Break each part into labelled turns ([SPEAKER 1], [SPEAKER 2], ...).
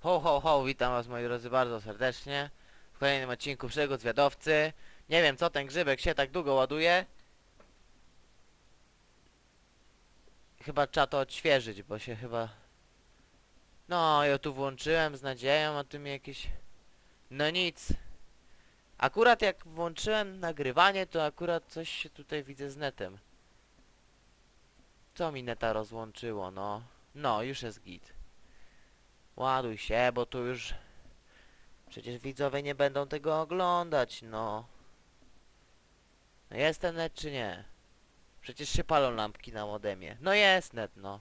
[SPEAKER 1] Ho, ho, ho, witam was moi drodzy bardzo serdecznie w kolejnym odcinku Przygód Zwiadowcy. Nie wiem co ten grzybek się tak długo ładuje. Chyba trzeba to odświeżyć, bo się chyba... No, ja tu włączyłem z nadzieją, a tu mi jakieś... No nic. Akurat jak włączyłem nagrywanie, to akurat coś się tutaj widzę z netem. Co mi neta rozłączyło, no? No, już jest git. Ładuj się, bo tu już... Przecież widzowie nie będą tego oglądać, no. No Jest ten net czy nie? Przecież się palą lampki na modemie. No jest net, no.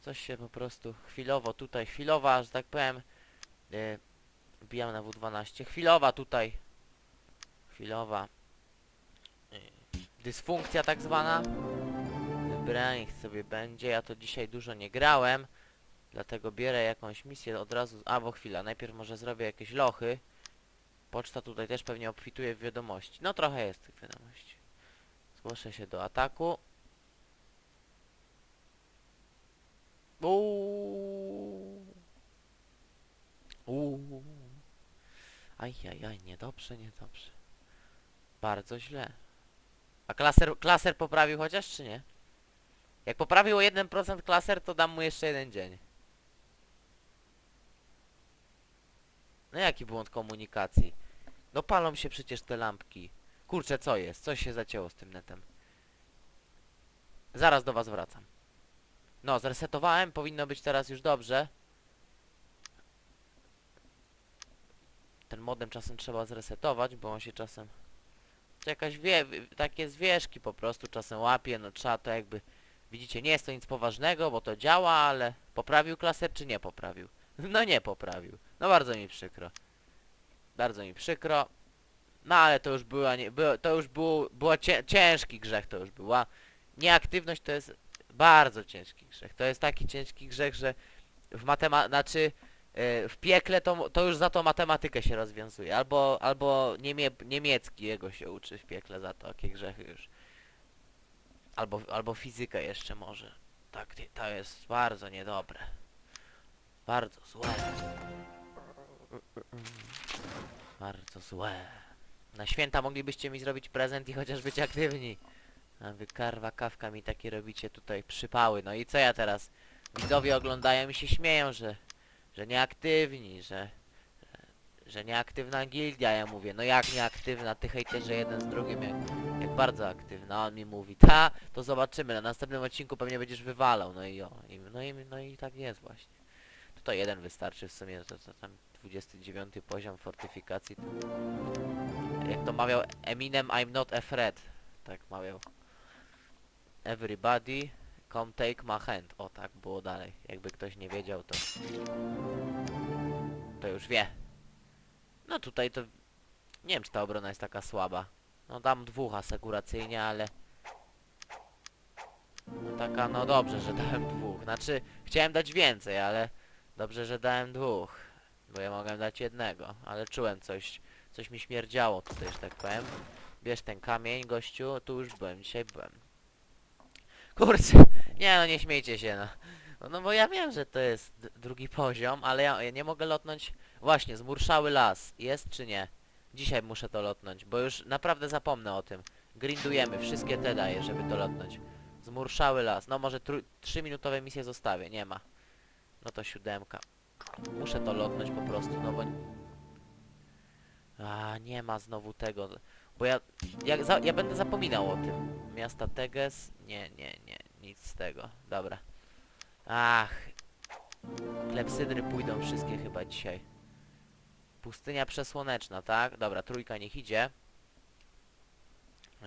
[SPEAKER 1] Coś się po prostu chwilowo tutaj, chwilowa, że tak powiem... Yy, wbijam na W12. Chwilowa tutaj. Chwilowa. Yy, dysfunkcja tak zwana. Dobra, niech sobie będzie. Ja to dzisiaj dużo nie grałem. Dlatego bierę jakąś misję od razu. A bo chwila, najpierw może zrobię jakieś lochy. Poczta tutaj też pewnie obfituje w wiadomości. No trochę jest tych wiadomości. Zgłoszę się do ataku. Uuu. Uuu. Ajajaj, niedobrze, niedobrze. Bardzo źle. A klaser, klaser poprawił chociaż, czy nie? Jak poprawił o 1% klaser, to dam mu jeszcze jeden dzień. No jaki błąd komunikacji? No palą się przecież te lampki. Kurczę, co jest? Coś się zacięło z tym netem. Zaraz do was wracam. No, zresetowałem, powinno być teraz już dobrze. Ten modem czasem trzeba zresetować, bo on się czasem... To jakaś wie... takie zwieszki po prostu czasem łapie, no trzeba to jakby... Widzicie, nie jest to nic poważnego, bo to działa, ale... Poprawił klaser czy nie poprawił? No nie poprawił. No bardzo mi przykro. Bardzo mi przykro. No ale to już była nie, było, to już był, było cie, ciężki grzech to już była. Nieaktywność to jest bardzo ciężki grzech. To jest taki ciężki grzech, że w matema znaczy e, w piekle to, to już za to matematykę się rozwiązuje. Albo, albo niemie, niemiecki jego się uczy w piekle za to, jakie grzechy już. Albo, albo fizykę jeszcze może. Tak, to jest bardzo niedobre. Bardzo złe. Bardzo złe. Na święta moglibyście mi zrobić prezent i chociaż być aktywni. A wy karwa kawka mi takie robicie tutaj przypały. No i co ja teraz? Widzowie oglądają i się śmieją, że, że nieaktywni, że, że, nieaktywna gildia, ja mówię. No jak nieaktywna? Ty hejterze jeden z drugim, jak, jak bardzo aktywna. A on mi mówi, ta, to zobaczymy. Na następnym odcinku pewnie będziesz wywalał. No i o, i, no, i, no i tak jest właśnie. To jeden wystarczy w sumie, to, to tam 29 poziom fortyfikacji. To... Jak to mawiał Eminem, I'm not afraid. Tak mawiał. Everybody, come take my hand. O, tak było dalej. Jakby ktoś nie wiedział, to... To już wie. No tutaj to... Nie wiem, czy ta obrona jest taka słaba. No dam dwóch asekuracyjnie, ale... No taka, no dobrze, że dałem dwóch. Znaczy, chciałem dać więcej, ale... Dobrze, że dałem dwóch. Bo ja mogłem dać jednego, ale czułem coś, coś mi śmierdziało tutaj, że tak powiem. Bierz ten kamień, gościu, tu już byłem, dzisiaj byłem. Kurczę, nie no, nie śmiejcie się, no. No, bo ja wiem, że to jest drugi poziom, ale ja, ja nie mogę lotnąć... Właśnie, zmurszały las, jest czy nie? Dzisiaj muszę to lotnąć, bo już naprawdę zapomnę o tym. Grindujemy, wszystkie te daję, żeby to lotnąć. Zmurszały las, no może 3-minutowe misje zostawię, nie ma. No to siódemka. Muszę to lotnąć po prostu, no bo... A, nie ma znowu tego. Bo ja... Ja, za, ja będę zapominał o tym. Miasta Teges? Nie, nie, nie. Nic z tego. Dobra. Ach. Klepsydry pójdą wszystkie chyba dzisiaj. Pustynia przesłoneczna, tak? Dobra, trójka niech idzie.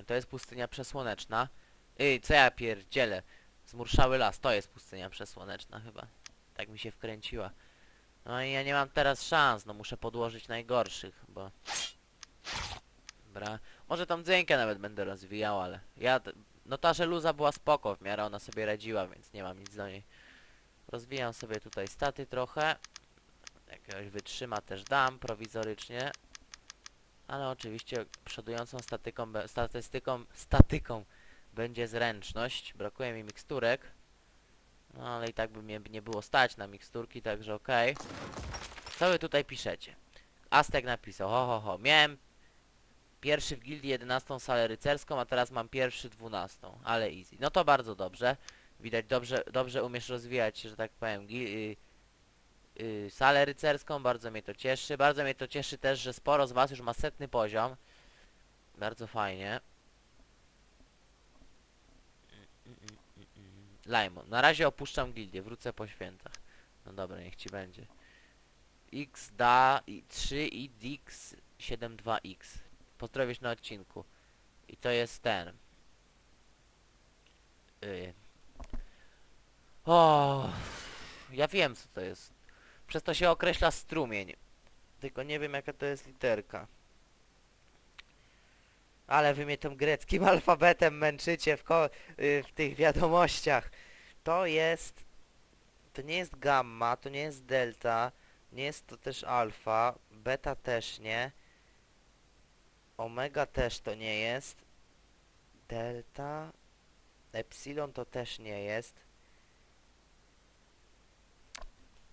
[SPEAKER 1] To jest pustynia przesłoneczna. Ej, co ja pierdzielę? Zmurszały las, to jest pustynia przesłoneczna chyba. Tak mi się wkręciła. No i ja nie mam teraz szans, no muszę podłożyć najgorszych, bo... Dobra. Może tą dzieńkę nawet będę rozwijał, ale... Ja... No ta żeluza była spoko, w miarę ona sobie radziła, więc nie mam nic do niej. Rozwijam sobie tutaj staty trochę. Jakiegoś wytrzyma też dam prowizorycznie. Ale oczywiście przodującą statyką, statystyką, statyką będzie zręczność. Brakuje mi miksturek. No ale i tak by mnie nie było stać na miksturki, także okej. Co wy tutaj piszecie? Aztek napisał, ho ho ho, miałem pierwszy w gildii 11 salę rycerską, a teraz mam pierwszy 12, ale easy. No to bardzo dobrze. Widać, dobrze, dobrze umiesz rozwijać, że tak powiem, gi- y, y, salę rycerską, bardzo mnie to cieszy. Bardzo mnie to cieszy też, że sporo z was już ma setny poziom. Bardzo fajnie. Lajmon. Na razie opuszczam gildię, wrócę po świętach. No dobra, niech ci będzie. X da i 3 i Dix 72X. Pozdrowisz na odcinku. I to jest ten. Yy. O, ja wiem co to jest. Przez to się określa strumień. Tylko nie wiem jaka to jest literka. Ale wy mnie tym greckim alfabetem męczycie w, y, w tych wiadomościach. To jest... To nie jest gamma, to nie jest delta, nie jest to też alfa, beta też nie, omega też to nie jest, delta, epsilon to też nie jest.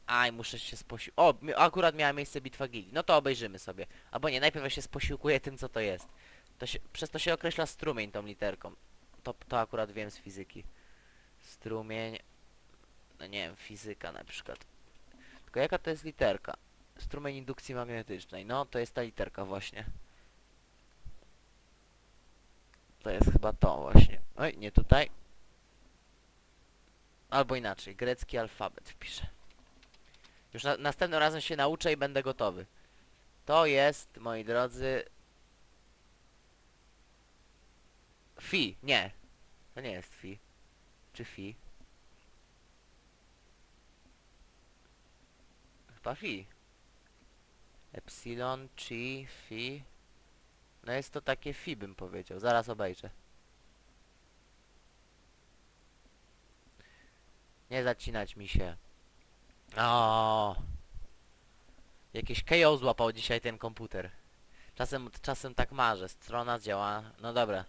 [SPEAKER 1] Aj, muszę się sposi... O, akurat miała miejsce bitwa gildii. No to obejrzymy sobie. Albo nie, najpierw ja się posiłkuję tym, co to jest. To się, przez to się określa strumień tą literką. To, to akurat wiem z fizyki. Strumień... No nie wiem, fizyka na przykład. Tylko jaka to jest literka? Strumień indukcji magnetycznej. No, to jest ta literka właśnie. To jest chyba to właśnie. Oj, nie tutaj. Albo inaczej, grecki alfabet wpiszę. Już na, następnym razem się nauczę i będę gotowy. To jest, moi drodzy... Fi, nie. To nie jest fi. Czy fi? Chyba fi. Epsilon, chi, fi. No jest to takie fi bym powiedział. Zaraz obejrzę. Nie zacinać mi się. O. Jakieś KO złapał dzisiaj ten komputer. Czasem, czasem tak marzę. Strona działa. No dobra.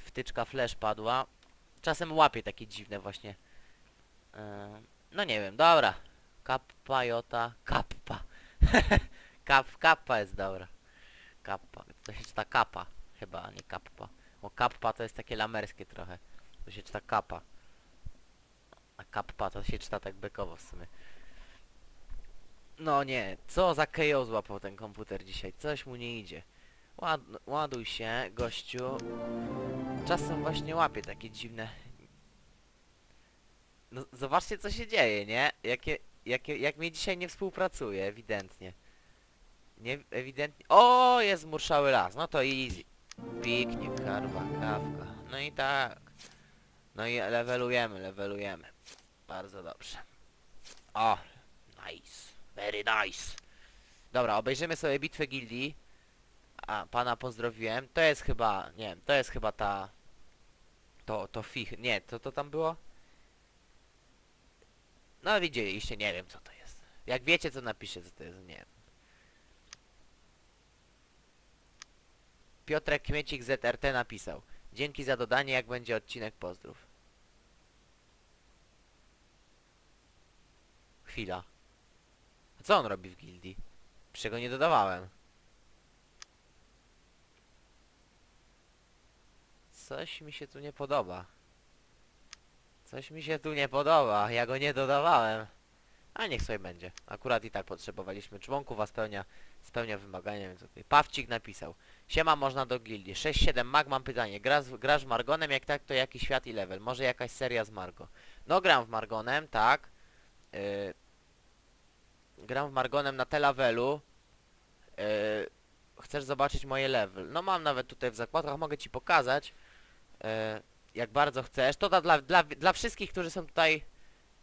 [SPEAKER 1] Wtyczka flash padła. Czasem łapie takie dziwne właśnie. Yy, no nie wiem, dobra. Kappa, jota, kappa. Kap, kappa jest dobra. Kappa. To się czyta kapa. Chyba, a nie kappa. Bo kappa to jest takie lamerskie trochę. To się czyta kapa. A kappa to się czyta tak bekowo w sumie. No nie, co za KO złapał ten komputer dzisiaj. Coś mu nie idzie. Ład, ładuj się, gościu. Czasem właśnie łapie takie dziwne... No zobaczcie co się dzieje, nie? Jakie, jakie, jak mnie dzisiaj nie współpracuje, ewidentnie. Nie, ewidentnie... O, jest murszały las, no to easy. Piknik, karwa, kawka. No i tak. No i levelujemy, levelujemy. Bardzo dobrze. O, nice. Very nice. Dobra, obejrzymy sobie bitwę gildii. A, pana pozdrowiłem. To jest chyba, nie wiem, to jest chyba ta... To, to fich, nie, to, to tam było? No widzieliście, nie wiem co to jest. Jak wiecie, co napiszę, co to jest, nie wiem. Piotrek Kmiecik ZRT napisał. Dzięki za dodanie, jak będzie odcinek, pozdrów. Chwila. A co on robi w gildii? Przecież go nie dodawałem. Coś mi się tu nie podoba. Coś mi się tu nie podoba. Ja go nie dodawałem. A niech sobie będzie. Akurat i tak potrzebowaliśmy członków, a spełnia, spełnia wymagania, więc okej. Pawcik napisał. Siema, można do gildii. 6-7 mag, mam pytanie. Grasz, grasz Margonem? Jak tak, to jaki świat i level? Może jakaś seria z Margo? No, gram w Margonem, tak. Yy, gram w Margonem na telawelu. Yy, chcesz zobaczyć moje level? No, mam nawet tutaj w zakładkach, mogę ci pokazać. Yy, jak bardzo chcesz. To dla, dla, dla, wszystkich, którzy są tutaj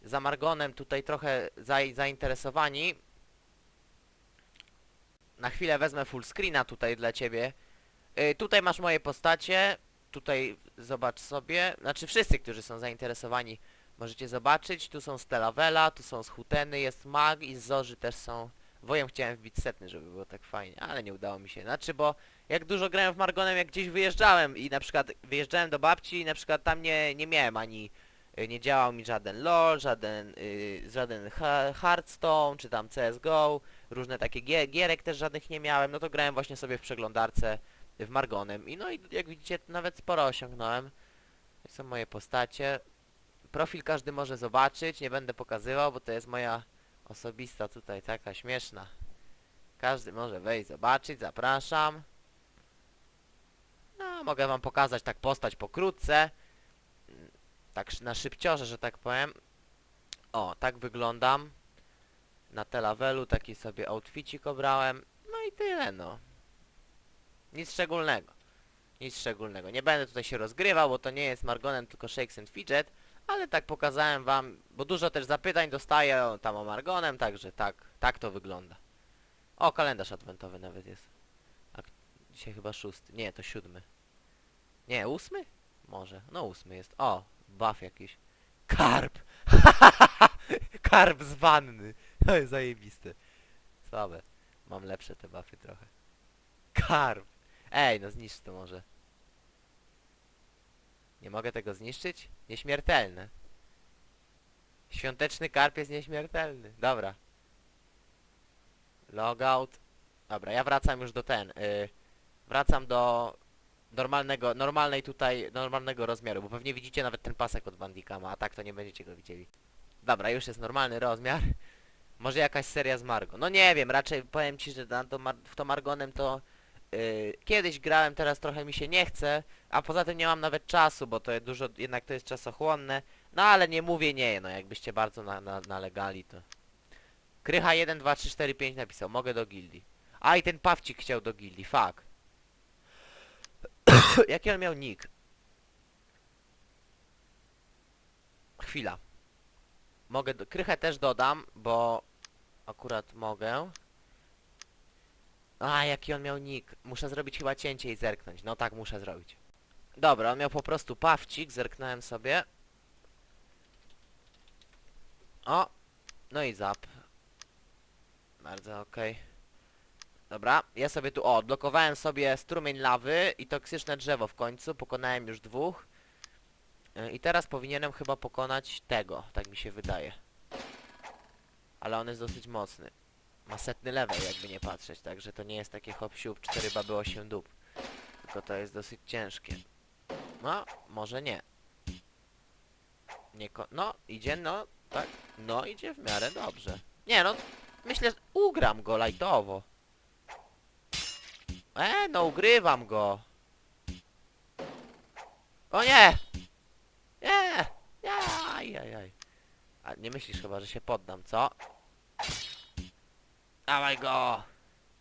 [SPEAKER 1] za Margonem, tutaj trochę za, zainteresowani. Na chwilę wezmę full screena tutaj dla ciebie. Yy, tutaj masz moje postacie. Tutaj zobacz sobie. Znaczy wszyscy, którzy są zainteresowani możecie zobaczyć. Tu są Stelavela, tu są Schuteny, jest Mag i z Zorzy też są... Wojem chciałem wbić setny, żeby było tak fajnie, ale nie udało mi się. Znaczy, bo jak dużo grałem w Margonem, jak gdzieś wyjeżdżałem i na przykład wyjeżdżałem do babci i na przykład tam nie, nie miałem ani y, nie działał mi żaden LoL, żaden, y, żaden ha- Hearthstone, czy tam CSGO, różne takie gier, gierek też żadnych nie miałem, no to grałem właśnie sobie w przeglądarce w Margonem i no i jak widzicie nawet sporo osiągnąłem. To są moje postacie. Profil każdy może zobaczyć, nie będę pokazywał, bo to jest moja osobista tutaj taka śmieszna. Każdy może wejść, zobaczyć, zapraszam. No, mogę wam pokazać tak postać pokrótce. Tak na szybciorze, że tak powiem. O, tak wyglądam. Na telawelu taki sobie outficik obrałem. No i tyle, no. Nic szczególnego. Nic szczególnego. Nie będę tutaj się rozgrywał, bo to nie jest Margonem, tylko Shakes and Fidget. Ale tak pokazałem wam, bo dużo też zapytań dostaję tam o Margonem, także tak, tak to wygląda. O, kalendarz adwentowy nawet jest. A dzisiaj chyba szósty. Nie, to siódmy. Nie, ósmy? Może. No ósmy jest. O, buff jakiś. Karp! Karp z wanny. To jest zajebiste. Słabe. Mam lepsze te buffy trochę. Karp! Ej, no zniszcz to może. Nie mogę tego zniszczyć? Nieśmiertelne. Świąteczny karp jest nieśmiertelny. Dobra. Logout. Dobra, ja wracam już do ten. y, wracam do normalnego, normalnej tutaj, normalnego rozmiaru, bo pewnie widzicie nawet ten pasek od Bandicama, a tak to nie będziecie go widzieli. Dobra, już jest normalny rozmiar. Może jakaś seria z Margo. No nie wiem, raczej powiem ci, że na to w to Margonem to y, kiedyś grałem, teraz trochę mi się nie chce, a poza tym nie mam nawet czasu, bo to jest dużo, jednak to jest czasochłonne. No ale nie mówię nie, no jakbyście bardzo na, na, nalegali to. Krycha 1, 2, 3, 4, 5 napisał, mogę do gildii. A i ten Pawcik chciał do gildii, fuck. Jaki on miał nick? Chwila. Mogę, do, Krychę też dodam, bo akurat mogę. A, jaki on miał nick. Muszę zrobić chyba cięcie i zerknąć. No tak, muszę zrobić. Dobra, on miał po prostu Pawcik, zerknąłem sobie. O, no i zap. Bardzo okej. Dobra, ja sobie tu, o, odblokowałem sobie strumień lawy i toksyczne drzewo w końcu, pokonałem już dwóch. Y, I teraz powinienem chyba pokonać tego, tak mi się wydaje. Ale on jest dosyć mocny. Ma setny level, jakby nie patrzeć, także to nie jest takie hop siup, 4 baby 8 dup. Tylko to jest dosyć ciężkie. No, może nie. Nie no, idzie, no, tak. No, idzie w miarę dobrze. Nie, no, myślę, że ugram go lajtowo. E, no ugrywam go. O nie! Nie! Jaj, jaj, jaj. A nie myślisz chyba, że się poddam, co? Dawaj go!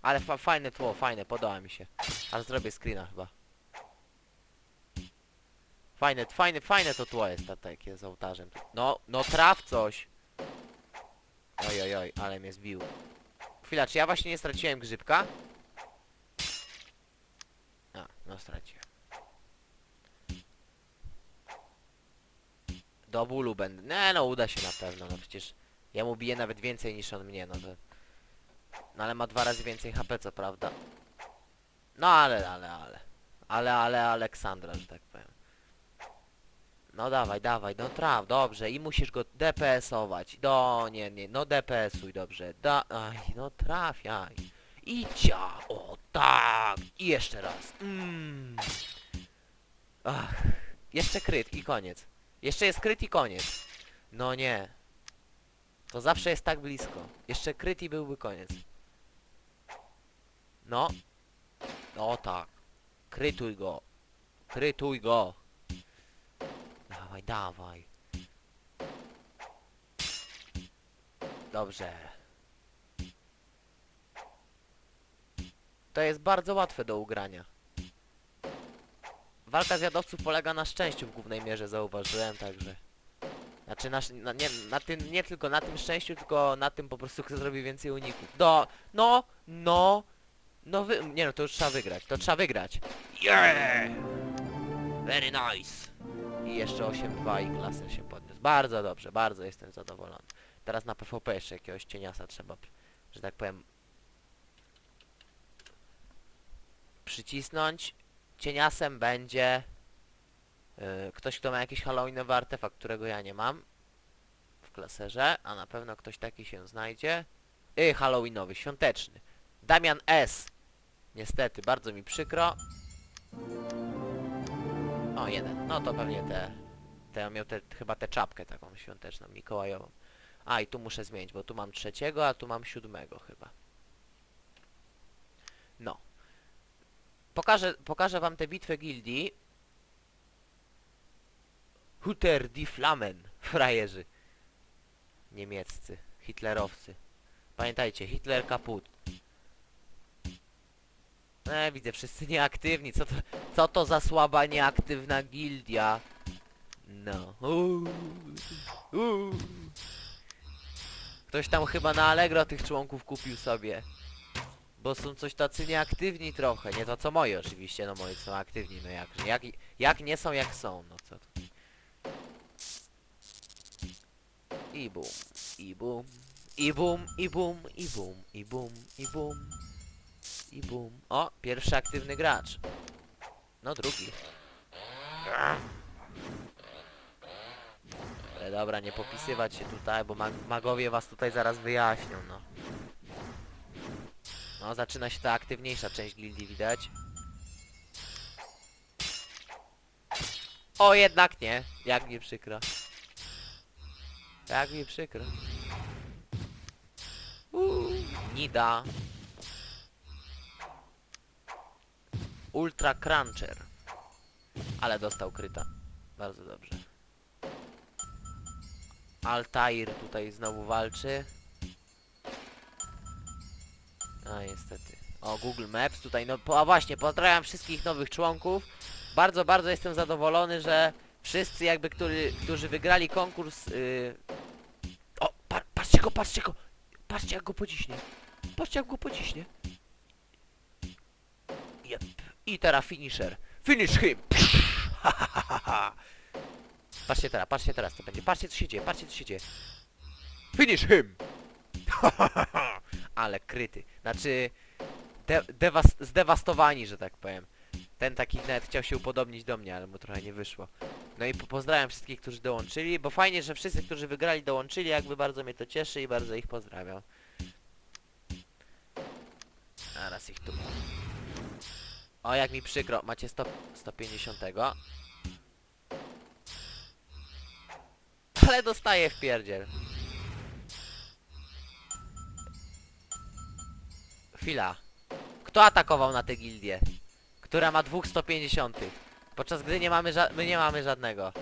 [SPEAKER 1] Ale fa fajne tło, fajne, podoba mi się. Aż zrobię screena chyba. Fajne, fajne, fajne to tło jest ta- takie z ołtarzem. No, no traf coś! Oj, oj, oj, ale mnie zbił. Chwila, czy ja właśnie nie straciłem grzybka? A, no straciłem. Do bólu będę. Nie no, uda się na pewno, no przecież ja mu biję nawet więcej niż on mnie, no to... No ale ma dwa razy więcej HP, co prawda. No ale, ale, ale. Ale, ale Aleksandra, że tak powiem. No dawaj, dawaj, no traf, dobrze. I musisz go DPS-ować. Do, nie, nie, no DPS-uj, dobrze. Da, aj, no trafiaj. I cia, o tak. I jeszcze raz. Mm. Ach, jeszcze kryt i koniec. Jeszcze jest kryt i koniec. No nie. To zawsze jest tak blisko. Jeszcze kryt i byłby koniec. No. No tak. Krytuj go. Krytuj go. Dawaj, dawaj. Dobrze. To jest bardzo łatwe do ugrania. Walka zjadowców polega na szczęściu w głównej mierze, zauważyłem, także... Znaczy, na, na, nie, na tym, nie tylko na tym szczęściu, tylko na tym po prostu, kto zrobi więcej uników. Do, no, no, no wy, nie no, to już trzeba wygrać, to trzeba wygrać. Yeah! Very nice. I jeszcze 8-2 i klaser się podniósł. Bardzo dobrze, bardzo jestem zadowolony. Teraz na PvP jeszcze jakiegoś cieniasa trzeba, że tak powiem, przycisnąć. Cieniasem będzie Yy, ktoś, kto ma jakiś halloweenowy artefakt, którego ja nie mam w klaserze, a na pewno ktoś taki się znajdzie. Yy, halloweenowy, świąteczny. Damian S. Niestety, bardzo mi przykro. O, jeden. No to pewnie te... te miał te, chyba tę czapkę taką świąteczną, mikołajową. A, i tu muszę zmienić, bo tu mam trzeciego, a tu mam siódmego chyba. No. Pokażę, pokażę wam tę bitwę gildii. Huter die Flammen, frajerzy. Niemieccy, hitlerowcy. Pamiętajcie, Hitler kaput. E, widzę, wszyscy nieaktywni. Co to, co to za słaba, nieaktywna gildia? No. Uuu, uuu. Ktoś tam chyba na Allegro tych członków kupił sobie. Bo są coś tacy nieaktywni trochę. Nie to co moi oczywiście, no moi są aktywni, no jak, jak, jak nie są, jak są, no co to. I bum, i bum, i bum, i bum, i bum, i bum, i bum, i bum. O, pierwszy aktywny gracz. No drugi. Ale dobra, nie popisywać się tutaj, bo mag magowie was tutaj zaraz wyjaśnią, no. No, zaczyna się ta aktywniejsza część gildii, widać. O, jednak nie. Jak mi przykro. Jak mi przykro. Uuu, Nida. Ultra Cruncher. Ale dostał kryta. Bardzo dobrze. Altair tutaj znowu walczy. A niestety. O, Google Maps tutaj, no po, a właśnie, pozdrawiam wszystkich nowych członków. Bardzo, bardzo jestem zadowolony, że wszyscy jakby, który, którzy wygrali konkurs... Yy... O, pa, patrzcie go, patrzcie go! Patrzcie jak go pociśnie. Patrzcie jak go pociśnie. I teraz finisher. Finish him! Ha, ha, ha, ha, ha. Patrzcie teraz, patrzcie teraz co będzie. Patrzcie co się dzieje, patrzcie co się dzieje. Finish him! Ale kryty. Znaczy... De dewas zdewastowani, że tak powiem. Ten taki nawet chciał się upodobnić do mnie, ale mu trochę nie wyszło. No i po pozdrawiam wszystkich, którzy dołączyli, bo fajnie, że wszyscy, którzy wygrali, dołączyli, jakby bardzo mnie to cieszy i bardzo ich pozdrawiam. Zaraz ich tu... O, jak mi przykro, macie 100, 150. Ale dostaję w pierdziel. Chwila. Kto atakował na tę gildię? Która ma dwóch 150. Podczas gdy nie mamy my nie mamy żadnego.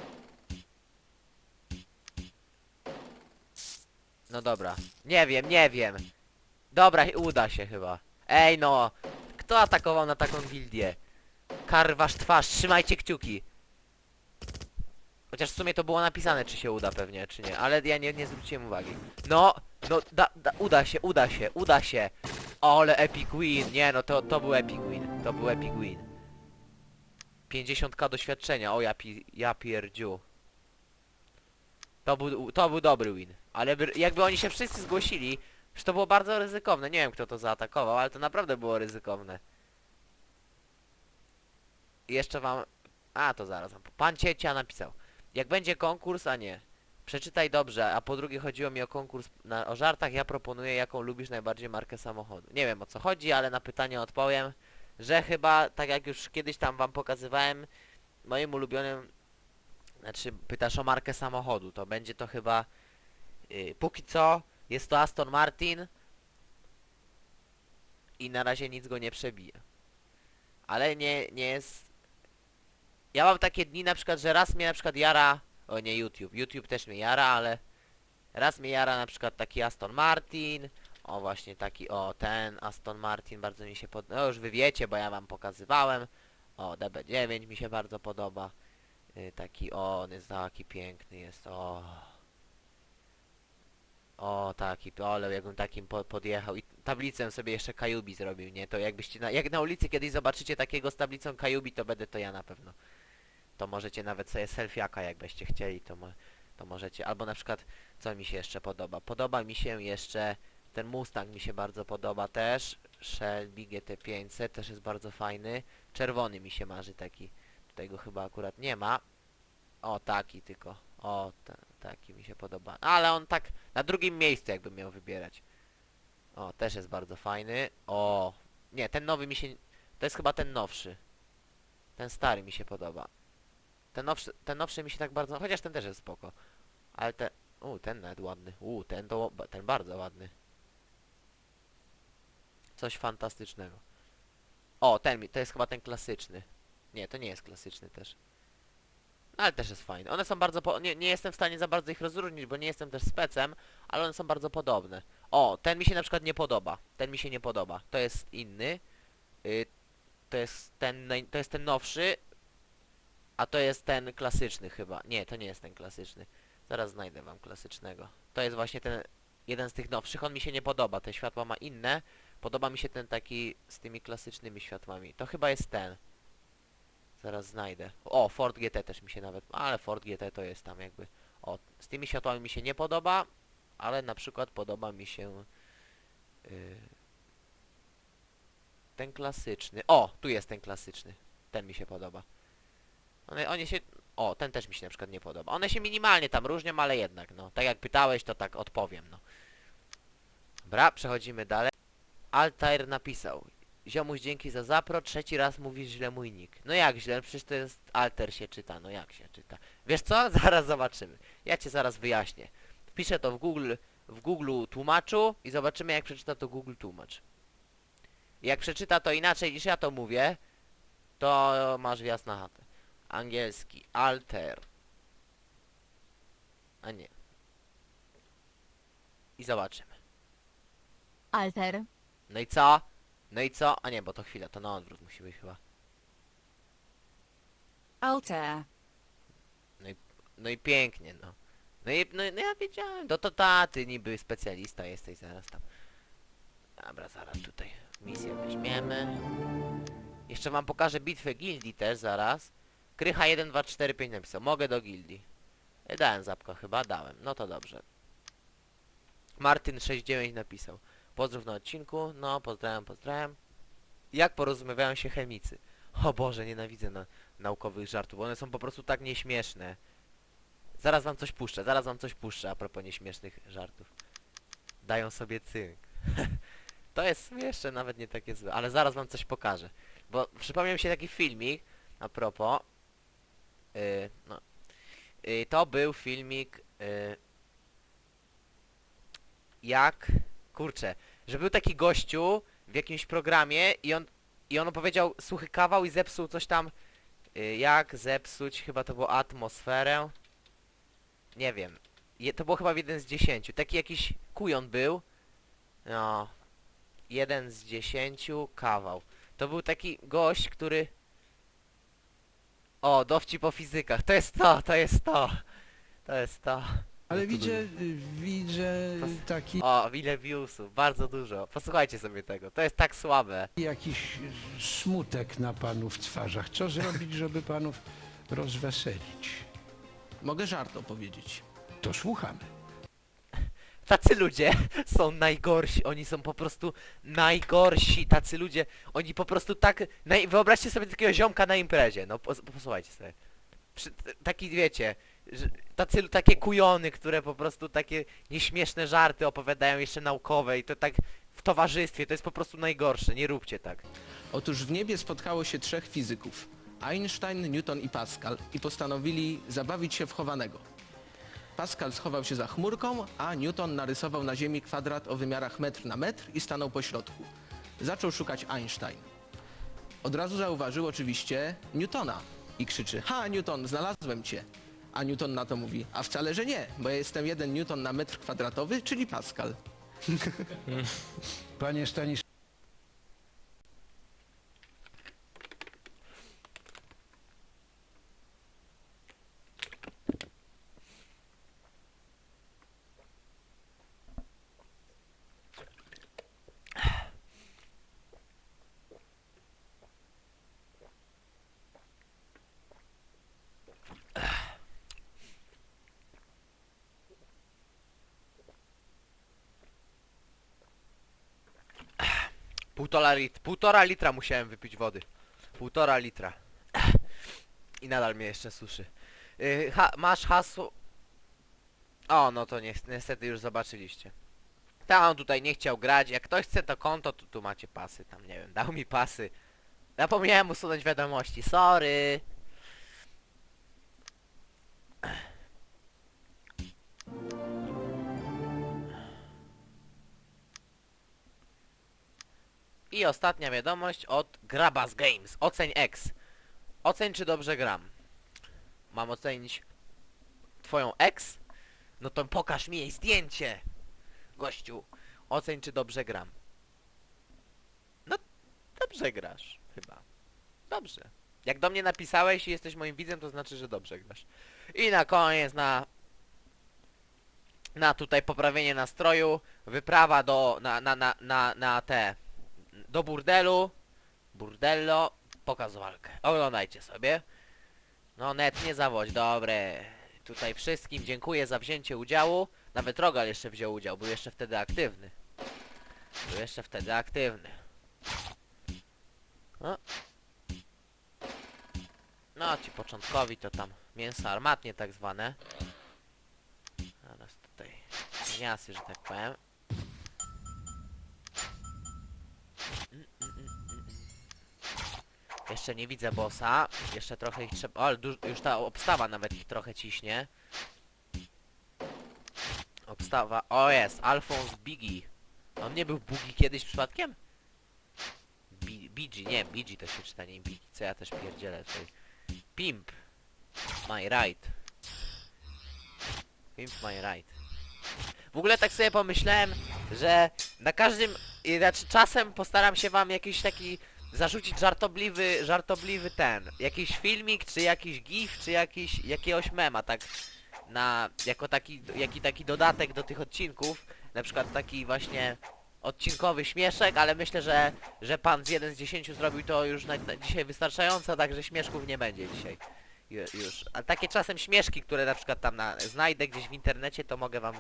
[SPEAKER 1] No dobra. Nie wiem, nie wiem. Dobra, uda się chyba. Ej no! Kto atakował na taką gildię? Karwasz twarz, trzymajcie kciuki. Chociaż w sumie to było napisane, czy się uda pewnie, czy nie. Ale ja nie, nie zwróciłem uwagi. No, no, da, da, uda się, uda się, uda się. Ale epic win. Nie no, to, to był epic win. To był epic win. 50k doświadczenia, o ja, pi, ja pierdziu. To był, to był dobry win. Ale by, jakby oni się wszyscy zgłosili, że to było bardzo ryzykowne. Nie wiem kto to zaatakował, ale to naprawdę było ryzykowne. I jeszcze wam... A, to zaraz. Pan Ciecia napisał. Jak będzie konkurs, a nie. Przeczytaj dobrze, a po drugie chodziło mi o konkurs na, o żartach, ja proponuję jaką lubisz najbardziej markę samochodu. Nie wiem o co chodzi, ale na pytanie odpowiem, że chyba, tak jak już kiedyś tam wam pokazywałem, moim ulubionym, znaczy pytasz o markę samochodu, to będzie to chyba, yy, póki co jest to Aston Martin i na razie nic go nie przebije. Ale nie, nie jest... Ja mam takie dni na przykład, że raz mnie na przykład jara... O nie, YouTube. YouTube też mnie jara, ale... Raz mnie jara na przykład taki Aston Martin. O właśnie taki, o ten Aston Martin bardzo mi się podoba. No już wy wiecie, bo ja wam pokazywałem. O, DB9 mi się bardzo podoba. Y, taki, o, on jest taki piękny jest, o. O, taki, ale jakbym takim po, podjechał i tablicę sobie jeszcze Kajubi zrobił, nie? To jakbyście, na, jak na ulicy kiedyś zobaczycie takiego z tablicą Kajubi, to będę to ja na pewno. To możecie nawet sobie selfiaka, jakbyście chcieli, to, mo to możecie. Albo na przykład, co mi się jeszcze podoba? Podoba mi się jeszcze, ten Mustang mi się bardzo podoba też. Shelby GT500 też jest bardzo fajny. Czerwony mi się marzy taki. Tutaj go chyba akurat nie ma. O, taki tylko. O, ta, taki mi się podoba. Ale on tak na drugim miejscu jakby miał wybierać. O, też jest bardzo fajny. O, nie, ten nowy mi się... To jest chyba ten nowszy. Ten stary mi się podoba. Ten nowszy, ten nowszy mi się tak bardzo... Chociaż ten też jest spoko. Ale ten... U, ten nawet ładny. U, ten to... Ten bardzo ładny. Coś fantastycznego. O, ten mi... To jest chyba ten klasyczny. Nie, to nie jest klasyczny też. Ale też jest fajny. One są bardzo po... nie, nie jestem w stanie za bardzo ich rozróżnić, bo nie jestem też specem, ale one są bardzo podobne. O, ten mi się na przykład nie podoba. Ten mi się nie podoba. To jest inny. Y, to jest ten, to jest ten nowszy, a to jest ten klasyczny chyba. Nie, to nie jest ten klasyczny. Zaraz znajdę wam klasycznego. To jest właśnie ten jeden z tych nowszych. On mi się nie podoba. Te światła ma inne. Podoba mi się ten taki z tymi klasycznymi światłami. To chyba jest ten. Zaraz znajdę. O, Ford GT też mi się nawet... Ale Ford GT to jest tam jakby... O, z tymi światłami mi się nie podoba, ale na przykład podoba mi się... Yy, ten klasyczny. O, tu jest ten klasyczny. Ten mi się podoba. One, one się... O, ten też mi się na przykład nie podoba. One się minimalnie tam różnią, ale jednak, no. Tak jak pytałeś, to tak odpowiem, no. Dobra, przechodzimy dalej. Altair napisał. Ziomuś, dzięki za zapro. Trzeci raz mówisz źle mój nick. No jak źle? Przecież to jest Alter się czyta. No jak się czyta? Wiesz co? Zaraz zobaczymy. Ja cię zaraz wyjaśnię. Wpiszę to w Google, w Google tłumaczu i zobaczymy jak przeczyta to Google tłumacz. Jak przeczyta to inaczej niż ja to mówię, to masz wjazd na chatę. Angielski. Alter. A nie. I zobaczymy.
[SPEAKER 2] Alter.
[SPEAKER 1] No i co? No i co? A nie, bo to chwila, to na odwrót musi być chyba.
[SPEAKER 2] Alter.
[SPEAKER 1] No i pięknie, no. No i no, no ja wiedziałem, no to ta, ty niby specjalista jesteś zaraz tam. Dobra, zaraz tutaj misję weźmiemy. Jeszcze wam pokażę bitwę gildii też zaraz. Krycha 1, 2, 4, 5 napisał. Mogę do gildii. E, Dałem zapka chyba, dałem. No to dobrze. Martin 69 napisał. Pozdrów na odcinku. No, pozdrawiam, pozdrawiam. Jak porozumiewają się chemicy? O Boże, nienawidzę na, naukowych żartów. One są po prostu tak nieśmieszne. Zaraz wam coś puszczę, zaraz wam coś puszczę a propos nieśmiesznych żartów. Dają sobie cynk. to jest jeszcze nawet nie takie złe, ale zaraz wam coś pokażę. Bo przypomniał mi się taki filmik, a propos. Yy, no. Yy, to był filmik yy, jak kurczę, że był taki gościu w jakimś programie i on i on opowiedział suchy kawał i zepsuł coś tam yy, jak zepsuć, chyba to było atmosferę. Nie wiem. Je, to było chyba jeden z dziesięciu. Taki jakiś kujon był. No. Jeden z dziesięciu kawał. To był taki gość, który... O, dowcip o fizykach. To jest to, to jest to. To jest to.
[SPEAKER 3] Ale widzę, widzę
[SPEAKER 1] Pas-
[SPEAKER 3] taki
[SPEAKER 1] O, ile viewsów. Bardzo dużo. Posłuchajcie sobie tego. To jest tak słabe.
[SPEAKER 3] jakiś smutek na panów twarzach. Co zrobić, żeby panów rozweselić?
[SPEAKER 4] Mogę żart opowiedzieć.
[SPEAKER 3] To słuchamy.
[SPEAKER 1] Tacy ludzie są najgorsi, oni są po prostu najgorsi, tacy ludzie, oni po prostu tak, naj... wyobraźcie sobie takiego ziomka na imprezie, no pos posłuchajcie sobie. Przy, taki wiecie, tacy, takie kujony, które po prostu takie nieśmieszne żarty opowiadają jeszcze naukowe i to tak w towarzystwie, to jest po prostu najgorsze, nie róbcie tak.
[SPEAKER 4] Otóż w niebie spotkało się trzech fizyków. Einstein, Newton i Pascal i postanowili zabawić się w chowanego. Pascal schował się za chmurką, a Newton narysował na ziemi kwadrat o wymiarach metr na metr i stanął po środku. Zaczął szukać Einstein. Od razu zauważył oczywiście Newtona i krzyczy Ha, Newton, znalazłem cię. A Newton na to mówi, a wcale, że nie, bo ja jestem jeden Newton na metr kwadratowy, czyli Pascal.
[SPEAKER 3] Panie Stanisławie,
[SPEAKER 1] Półtora, lit półtora litra musiałem wypić wody. Półtora litra. I nadal mnie jeszcze suszy. Y, ha, masz hasło... O, no to ni niestety już zobaczyliście. Ta on tutaj nie chciał grać. Jak ktoś chce to konto, to tu macie pasy. Tam nie wiem, dał mi pasy. Zapomniałem usunąć wiadomości. Sorry. I ostatnia wiadomość od Grabas Games. Oceń X. Oceń czy dobrze gram. Mam ocenić twoją ex? No to pokaż mi jej zdjęcie. Gościu, oceń czy dobrze gram. No, dobrze grasz, chyba. Dobrze. Jak do mnie napisałeś i jesteś moim widzem, to znaczy, że dobrze grasz. I na koniec, na... Na tutaj poprawienie nastroju, wyprawa do... na, na, na, na, na te... Do burdelu. Burdello. Pokaz walkę. Oglądajcie sobie. No net nie zawodź, dobre. Tutaj wszystkim dziękuję za wzięcie udziału. Nawet Rogal jeszcze wziął udział, był jeszcze wtedy aktywny. Był jeszcze wtedy aktywny. No. No, ci początkowi to tam mięso armatnie tak zwane. Zaraz tutaj miasy, że tak powiem. Jeszcze nie widzę bossa. Jeszcze trochę ich trzeba... O, już ta obstawa nawet ich trochę ciśnie. Obstawa... O jest! Alphonse Biggie. On nie był Bugi kiedyś przypadkiem? Bi Bigi, nie, Bigi to się czyta, nie Bigi. Co ja też pierdzielę tutaj. Pimp. My right. Pimp my right. W ogóle tak sobie pomyślałem, że na każdym... Znaczy czasem postaram się wam jakiś taki zarzucić żartobliwy, żartobliwy ten, jakiś filmik, czy jakiś gif, czy jakiś, jakiegoś mema, tak na, jako taki, jaki taki dodatek do tych odcinków, na przykład taki właśnie odcinkowy śmieszek, ale myślę, że, że pan z 1 z 10 zrobił to już na, na dzisiaj wystarczająco, także śmieszków nie będzie dzisiaj. Ju- Już. A takie czasem śmieszki, które na przykład tam na, znajdę gdzieś w internecie, to mogę wam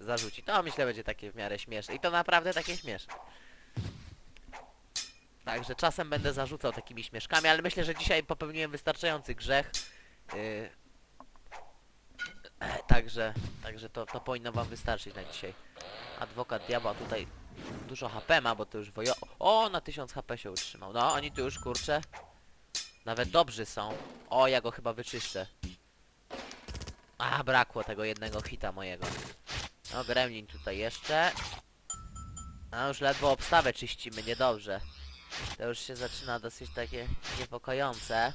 [SPEAKER 1] zarzucić. To myślę będzie takie w miarę śmieszne. I to naprawdę takie śmieszne. Także czasem będę zarzucał takimi śmieszkami, ale myślę, że dzisiaj popełniłem wystarczający grzech. Yy, także, także to, to powinno wam wystarczyć na dzisiaj. Adwokat diabła tutaj dużo HP ma, bo to już wojo... O, na 1000 HP się utrzymał. No, oni tu już, kurczę, nawet dobrzy są. O, ja go chyba wyczyszczę. A, brakło tego jednego hita mojego. No, gremlin tutaj jeszcze. A już ledwo obstawę czyścimy, niedobrze. To już się zaczyna dosyć takie niepokojące.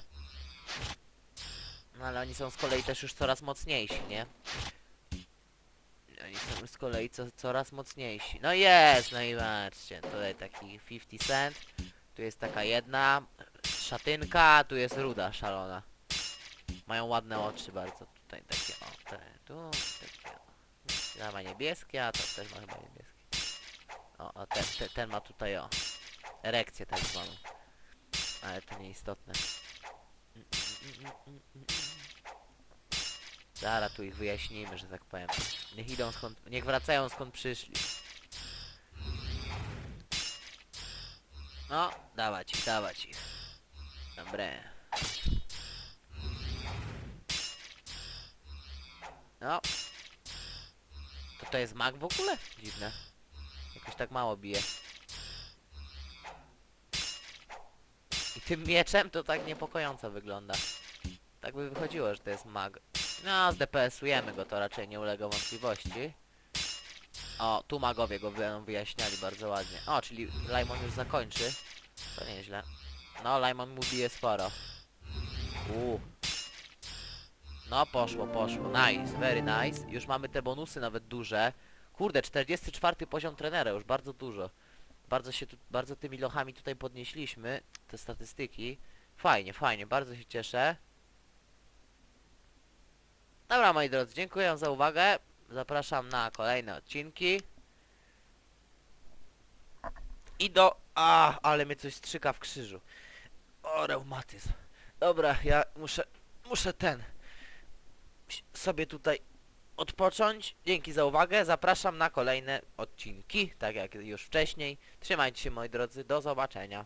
[SPEAKER 1] No ale oni są z kolei też już coraz mocniejsi, nie? Oni są z kolei co, coraz mocniejsi. No jest, no i patrzcie, tutaj taki 50 cent. Tu jest taka jedna szatynka, tu jest ruda szalona. Mają ładne oczy bardzo. Tutaj takie o, te, tu takie o. Ma niebieskie, a to też ma chyba niebieskie. O, a ten, ten, ten ma tutaj o. Erekcję tak zwaną. Ale to nieistotne. Zaraz tu ich wyjaśnimy, że tak powiem. Niech idą skąd... Niech wracają skąd przyszli. No, dawać ich, dawać ich. Dobre. No. To to jest mag w ogóle? Dziwne. Jakoś tak mało bije. Tym mieczem to tak niepokojąco wygląda. Tak by wychodziło, że to jest mag. No, zdps-ujemy go, to raczej nie ulega wątpliwości. O, tu magowie go będą wyjaśniali bardzo ładnie. O, czyli Limon już zakończy. To nieźle. No, Limon mu bije sporo. Uuu. No, poszło, poszło. Nice, very nice. Już mamy te bonusy nawet duże. Kurde, 44 poziom trenera, już bardzo dużo. Bardzo się tu, bardzo tymi lochami tutaj podnieśliśmy, te statystyki. Fajnie, fajnie, bardzo się cieszę. Dobra, moi drodzy, dziękuję za uwagę. Zapraszam na kolejne odcinki. I do... A, ale mnie coś strzyka w krzyżu. O, reumatyzm. Dobra, ja muszę... Muszę ten... sobie tutaj odpocząć. Dzięki za uwagę. Zapraszam na kolejne odcinki, tak jak już wcześniej. Trzymajcie się moi drodzy, do zobaczenia.